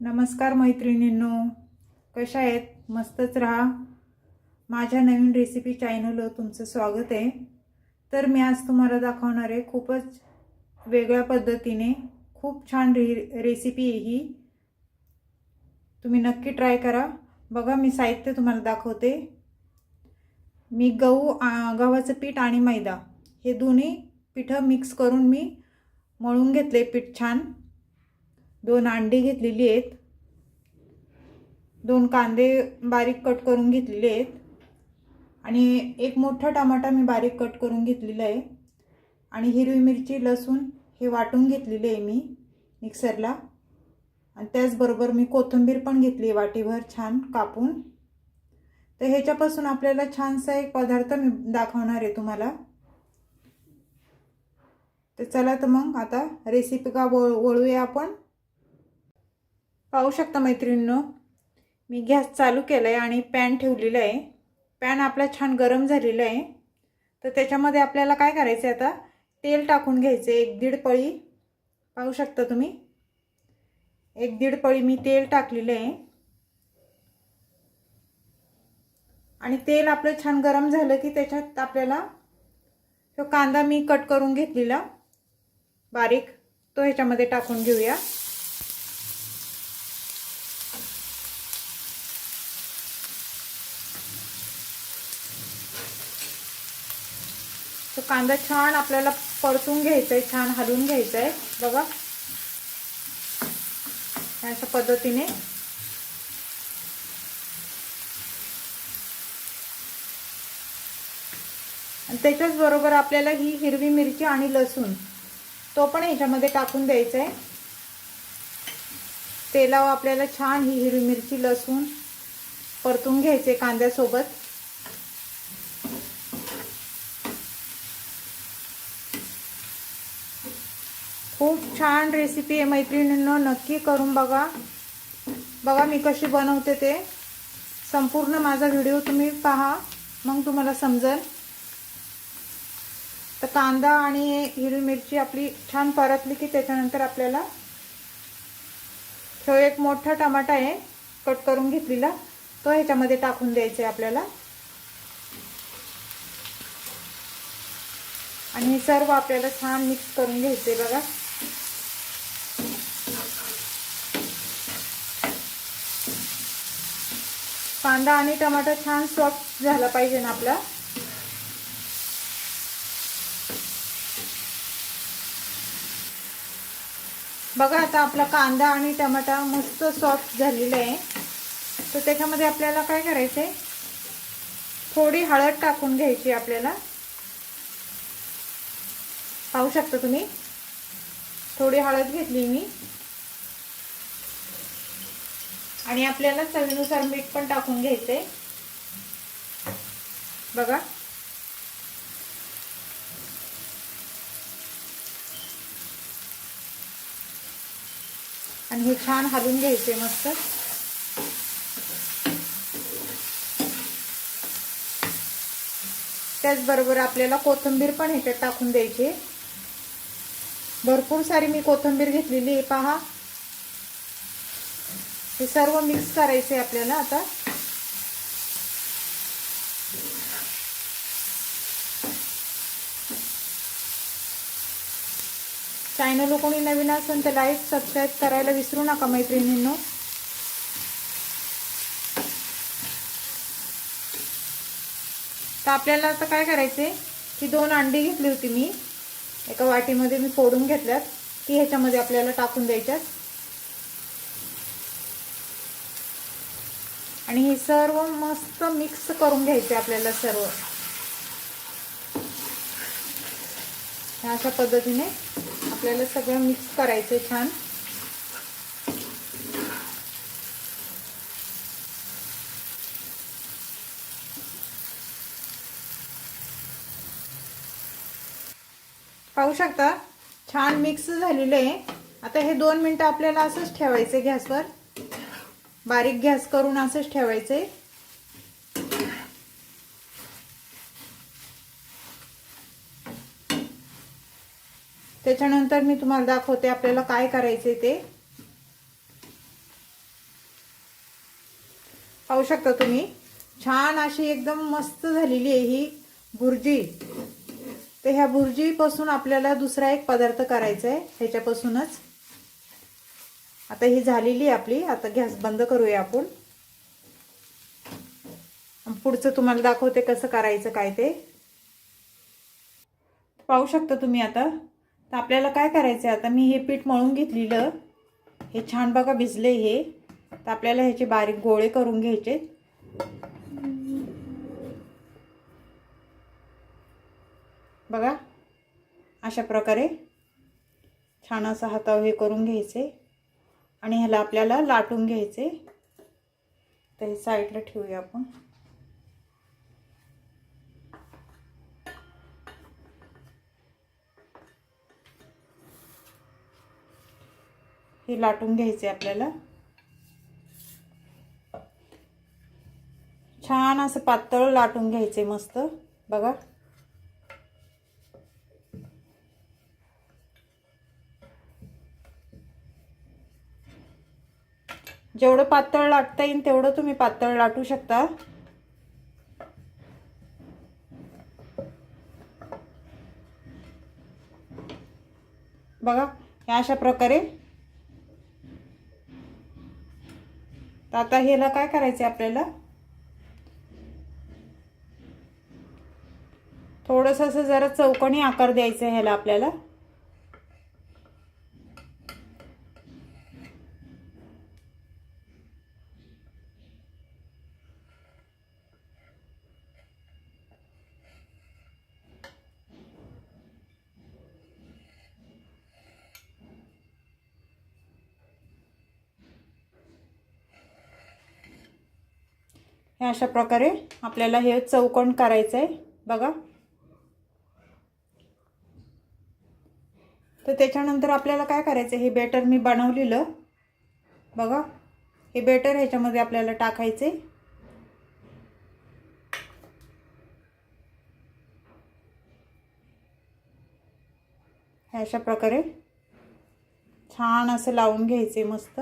नमस्कार मैत्रिणींनो कशा आहेत? मस्तच राहा. माझ्या नवीन रेसिपी चॅनलवर तुमचं स्वागत आहे. तर मी आज तुम्हाला दाखवणार आहे खूपच वेगळ्या पद्धतीने खूप छान रे रेसिपी आहे ही. तुम्ही नक्की ट्राय करा. बघा मी साहित्य तुम्हाला दाखवते. मी गहू आ, गव्हाचं पीठ आणि मैदा हे दोन्ही पिठं मिक्स करून मी मळून घेतले पीठ छान. दोन अंडी घेतलेली आहेत. दोन कांदे बारीक कट करून घेतलेले आहेत. आणि एक मोठा टमाटा मी बारीक कट करून घेतलेला आहे. आणि हिरवी मिरची लसूण हे वाटून घेतलेले आहे मी मिक्सरला. आणि त्याचबरोबर मी कोथिंबीर पण घेतली आहे वाटीभर छान कापून. तर ह्याच्यापासून आपल्याला छानसा एक पदार्थ मी दाखवणार आहे तुम्हाला. तर चला तर मग आता रेसिपी का वळ वळूया आपण. पाहू शकता मैत्रिणींनो मी गॅस चालू केला आहे आणि पॅन ठेवलेला आहे. पॅन आपला छान गरम झालेला आहे. तर त्याच्यामध्ये आपल्याला काय करायचं आहे आता? तेल टाकून घ्यायचं एक दीड पळी. पाहू शकता तुम्ही? एक दीड पळी मी तेल टाकलेलं आहे. आणि तेल आपलं छान गरम झालं की त्याच्यात आपल्याला तो कांदा मी कट करून घेतलेला. बारीक. तो ह्याच्यामध्ये टाकून घेऊया. तो कांदा छान आपल्याला परतून घ्यायचा आहे छान हलवून घ्यायचा आहे बघा अशा पद्धतीने. त्याच्याच बरोबर आपल्याला ही हिरवी मिरची आणि लसूण तो पण ह्याच्यामध्ये टाकून द्यायचा आहे तेलावर आपल्याला छान ही हिरवी मिरची लसूण परतून घ्यायचे कांद्यासोबत. खूप छान रेसिपी आहे मैत्रिणींनो. नक्की करून बघा. बघा मी कशी बनवते ते. संपूर्ण माझा व्हिडिओ तुम्ही पहा. मग तुम्हाला समजेल. तर कांदा आणि हिरवी मिरची आपली छान परतली की त्याच्यानंतर आपल्याला तो एक मोठा टमाटा आहे कट करून घेतलेला. तो ह्याच्यामध्ये टाकून द्यायचा आहे आपल्याला. आणि हे सर्व आपल्याला छान मिक्स करून घ्यायचे बघा. कांदा आणि टमाटर छान सॉफ्ट झाला पाहिजे ना आपला. बघा आता आपला कांदा आणि टमाटा मस्त सॉफ्ट झालेला आहे. तर त्याच्यामध्ये आपल्याला काय करायचं आहे थोडी हळद टाकून घ्यायची आपल्याला. पाहू शकता तुम्ही? थोडी हळद घेतली मी. आणि आपल्याला चवीनुसार मीठ पण टाकून घ्यायचंय बघा. आणि हे छान हलवून घ्यायचे मस्त. त्याचबरोबर आपल्याला कोथिंबीर पण ह्याच्यात टाकून द्यायची. भरपूर सारी मी कोथिंबीर घेतलेली आहे पहा. हे सर्व मिक्स करायचं आहे आपल्याला आता. चॅनल कोणी नवीन असेल तर लाईक सबस्क्राईब करायला विसरू नका मैत्रिणींनो. तर आपल्याला आता काय करायचे की दोन अंडी घेतली होती मी. एका वाटीमध्ये मी फोडून घेतल्यात. ती ह्याच्यामध्ये आपल्याला टाकून द्यायच्यात. आणि हे सर्व मस्त मिक्स करून घ्यायचे आपल्याला सर्व. अशा पद्धतीने आपल्याला सगळं मिक्स करायचं छान. पाहू शकता? छान मिक्स झालेलं आहे. आता हे दोन मिनटं आपल्याला असंच ठेवायचं गॅसवर. बारीक गॅस करून असंच ठेवायचे. त्याच्यानंतर मी तुम्हाला दाखवते आपल्याला काय करायचे ते. पाहू शकता तुम्ही? छान अशी एकदम मस्त झालेली आहे ही भुर्जी तर ह्या भुर्जीपासून आपल्याला दुसरा एक पदार्थ करायचा आहे ह्याच्यापासूनच. आता ही झालेली आहे आपली. आता गॅस बंद करूया आपण. पुढचं तुम्हाला दाखवते कसं करायचं काय ते. पाहू शकता तुम्ही आता. तर आपल्याला काय करायचं आहे आता मी हे पीठ मळून घेतलेलं. हे छान बघा भिजले हे. तर आपल्याला ह्याचे बारीक गोळे करून घ्यायचे. बघा. अशा प्रकारे छान असं हातावर हे करून घ्यायचे. आणि ह्याला आपल्याला लाटून घ्यायचे. तर हे साईडला ठेवूया आपण. हे लाटून घ्यायचे आपल्याला. छान असं पातळ लाटून घ्यायचे मस्त. बघा. जेवढं पातळ लाटता येईल तेवढं तुम्ही पातळ लाटू शकता. बघा ह्या अशा प्रकारे. तर आता ह्याला काय करायचं आपल्याला? थोडंसं असं जरा चौकोनी आकार द्यायचा आहे ह्याला आपल्याला हे अशा प्रकारे आपल्याला हे चौकोन करायचं आहे बघा. तर त्याच्यानंतर आपल्याला काय करायचं हे बेटर मी बनवलेलं. बघा. हे बेटर ह्याच्यामध्ये आपल्याला टाकायचे अशा प्रकारे छान असं लावून घ्यायचे मस्त.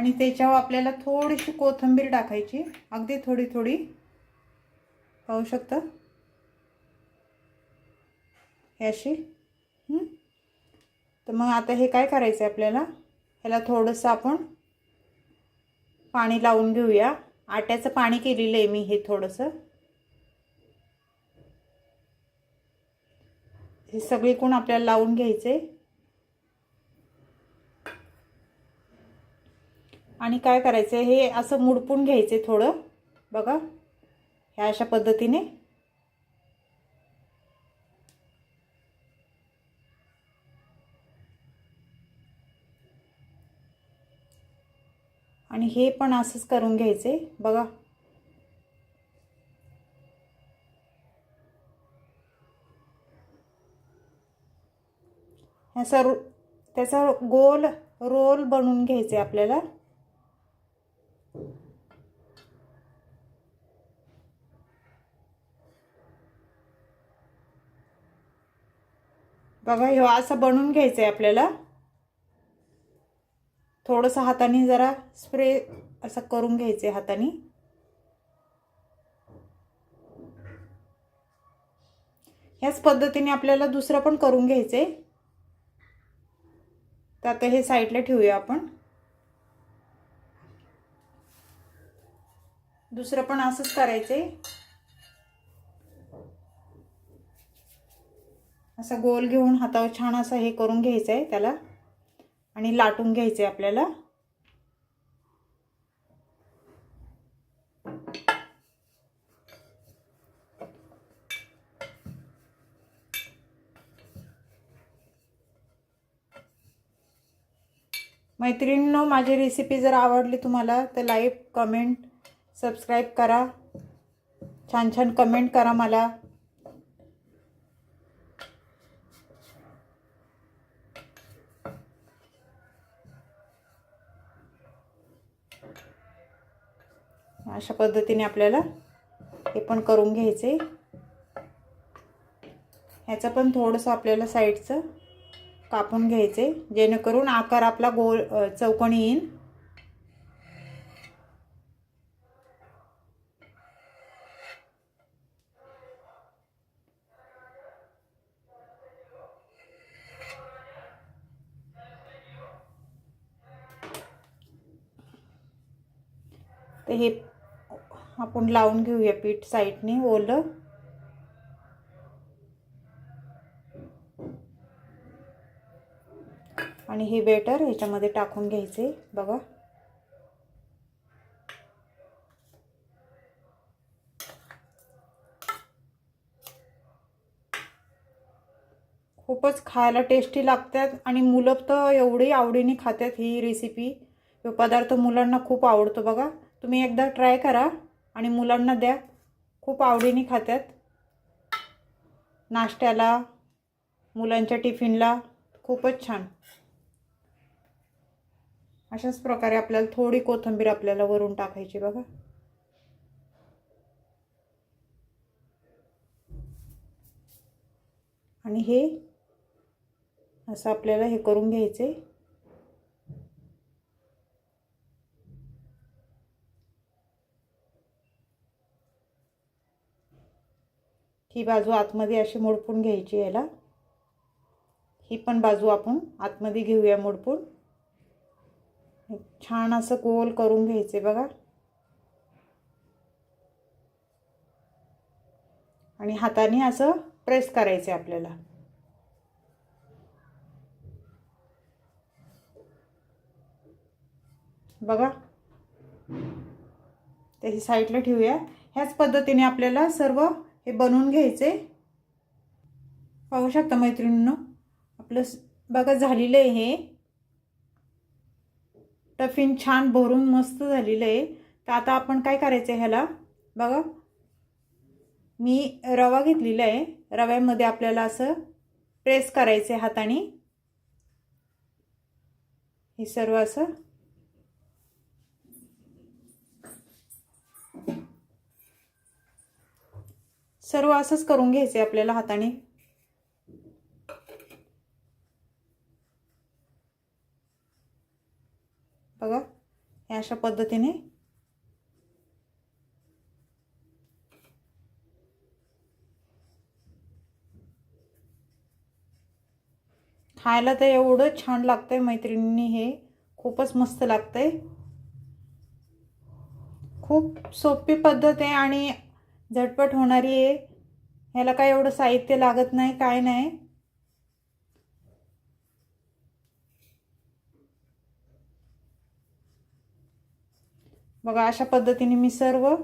आणि त्याच्यावर आपल्याला थोडीशी कोथिंबीर टाकायची. अगदी थोडी थोडी. पाहू शकता? हे अशी. तर मग आता हे काय करायचं आहे आपल्याला? ह्याला थोडंसं आपण पाणी लावून घेऊया. आट्याचं पाणी केलेलं आहे मी हे थोडंसं. हे सगळीकडून आपल्याला लावून घ्यायचं. आणि काय करायचं हे असं मुडपून घ्यायचे थोडं. बघा ह्या अशा पद्धतीने. आणि हे पण असंच करून घ्यायचे बघा. ह्या सर्व त्याचा गोल रोल बनवून घ्यायचे आपल्याला. बघा ह्यो असं बनवून घ्यायचं आहे आपल्याला. थोडंसं हाताने जरा स्प्रे असं करून घ्यायचे हाताने. ह्याच पद्धतीने आपल्याला दुसरं पण करून घ्यायचं आहे तर आता हे साईडला ठेवूया आपण. दुसरं पण असंच करायचं आहे असं गोल घेऊन हातावर छान असं हे करून घ्यायचं आहे त्याला. आणि लाटून घ्यायचं आहे आपल्याला. मैत्रिणींनो माझी रेसिपी जर आवडली तुम्हाला तर लाईक कमेंट सबस्क्राईब करा. छान छान कमेंट करा मला. अशा पद्धतीने आपल्याला हे पण करून घ्यायचे. ह्याचं पण थोडंसं आपल्याला साईडचं कापून घ्यायचे जेणेकरून आकार आपला गोल चौकणी येईल तर हे आपण लावून घेऊया पीठ साईडने ओलं. आणि हे बेटर ह्याच्यामध्ये टाकून घ्यायचे बघा. खूपच खायला टेस्टी लागतात आणि मुलं तर एवढी आवडीने खातात ही रेसिपी हे पदार्थ मुलांना खूप आवडतो बघा. तुम्ही एकदा ट्राय करा. आणि मुलांना द्या. खूप आवडीने खातात नाश्त्याला मुलांच्या टिफिनला. खूपच छान. अशाच प्रकारे आपल्याला थोडी कोथिंबीर आपल्याला वरून टाकायची बघा. आणि हे असं आपल्याला हे करून घ्यायचे ही बाजू आतमध्ये अशी मोडपून घ्यायची याला. ही पण बाजू आपण आतमध्ये घेऊया मोडपून. छान असं गोल करून घ्यायचे बघा. आणि हाताने असं प्रेस करायचे आपल्याला. बघा. ते ही साईडला ठेवूया. ह्याच पद्धतीने आपल्याला सर्व हे बनवून घ्यायचे. पाहू शकता मैत्रिणींनो आपलं बघा झालेलं आहे हे. टफिन छान भरून मस्त झालेलं आहे. तर आता आपण काय करायचं आहे ह्याला? बघा. मी रवा घेतलेला आहे. रव्यामध्ये आपल्याला असं प्रेस करायचं आहे हाताने. हे सर्व असं सर्व असंच करून घ्यायचं आहे आपल्याला हाताने. बघा हे अशा पद्धतीने. खायला तर एवढं छान लागतंय मैत्रिणींनी हे. खूपच मस्त लागतंय. खूप सोपी पद्धत आहे आणि झटपट होणारी आहे. ह्याला काय एवढं साहित्य लागत नाही काय नाही. बघा अशा पद्धतीने मी सर्व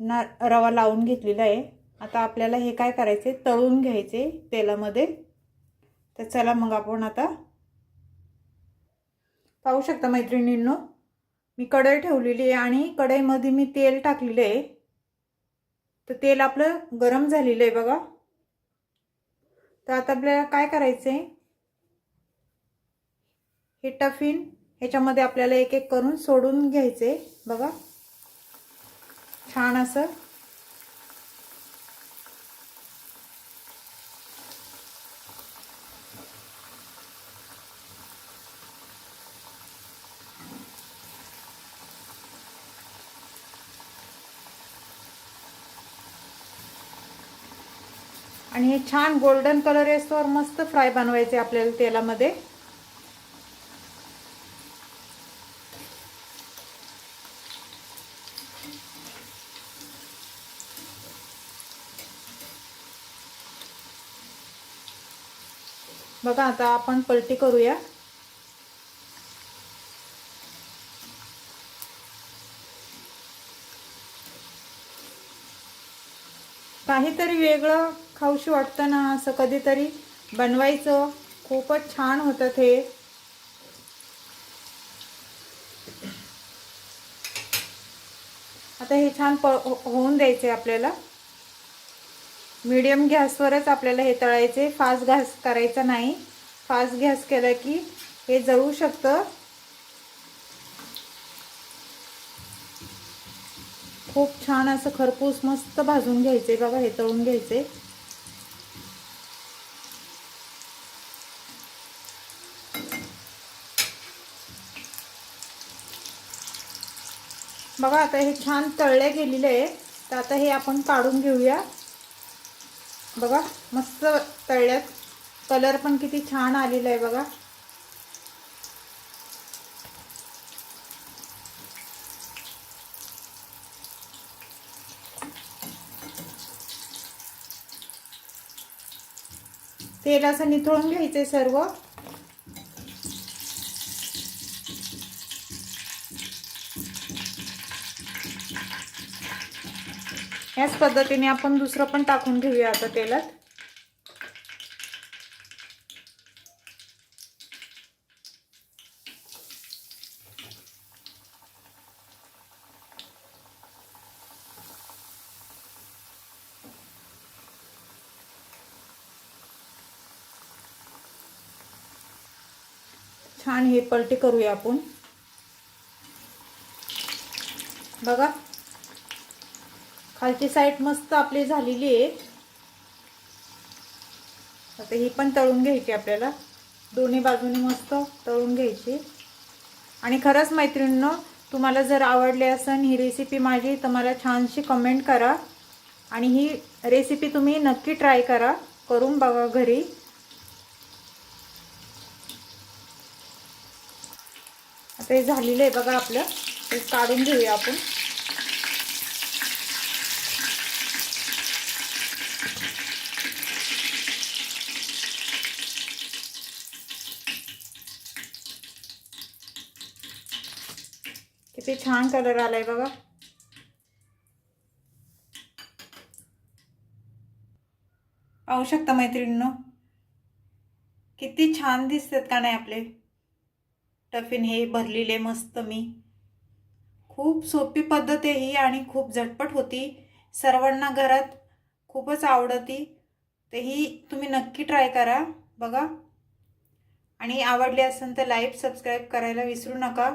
ना रवा लावून घेतलेला आहे. आता आपल्याला हे काय करायचे तळून घ्यायचे तेलामध्ये. तर चला मग आपण आता पाहू शकता मैत्रिणींनो. मी कढई ठेवलेली आहे आणि कढईमध्ये मी तेल टाकलेलं आहे. तर तेल आपलं गरम झालेलं आहे बघा. तर आता आपल्याला काय करायचं आहे हे टफिन ह्याच्यामध्ये आपल्याला एक एक करून सोडून घ्यायचे बघा. छान असं आणि हे छान गोल्डन कलर येतोवर मस्त फ्राय बनवायचे आपल्याला तेलामध्ये. बघा आता आपण पलटी करूया. काहीतरी वेगळं खाऊशी वाटतं ना असं कधीतरी बनवायचं. खूपच छान होतं ते. आता हे छान प हो, होऊन द्यायचे आपल्याला. मीडियम गॅसवरच आपल्याला हे तळायचे. फास्ट गॅस करायचा नाही. फास्ट गॅस केला की हे जळू शकतं. खूप छान असं खरपूस मस्त भाजून घ्यायचे. बघा हे तळून घ्यायचे. बघा आता हे छान तळले गेलेले आहे. तर आता हे आपण काढून घेऊया. बघा मस्त तळल्यात. कलर पण किती छान आलेला आहे बघा. तेलाचं निथळून घ्यायचंय सर्व. याच पद्धतीने आपण दुसरं पण टाकून घेऊया आता तेलात. छान हे पलटी करूया आपण. बघा. खालची साईड मस्त आपली झालेली आहे. आता ही पण तळून घ्यायची आपल्याला. दोन्ही बाजूने मस्त तळून घ्यायची. आणि खरंच मैत्रिणींनो तुम्हाला जर आवडली असेल ही रेसिपी माझी तर मला छानशी कमेंट करा. आणि ही रेसिपी तुम्ही नक्की ट्राय करा. करून बघा घरी. आता हे झालेलं आहे बघा आपलं. ते काढून घेऊया आपण किती छान कलर आलाय बघा. पाहू शकता मैत्रिणींनो? किती छान दिसतात का नाही आपले? टफिन हे भरलेले मस्त मी. खूप सोपी पद्धत आहे ही आणि खूप झटपट होती. सर्वांना घरात खूपच आवडती. तर ही तुम्ही नक्की ट्राय करा बघा. आणि आवडली असेल तर लाईक सबस्क्राईब करायला विसरू नका.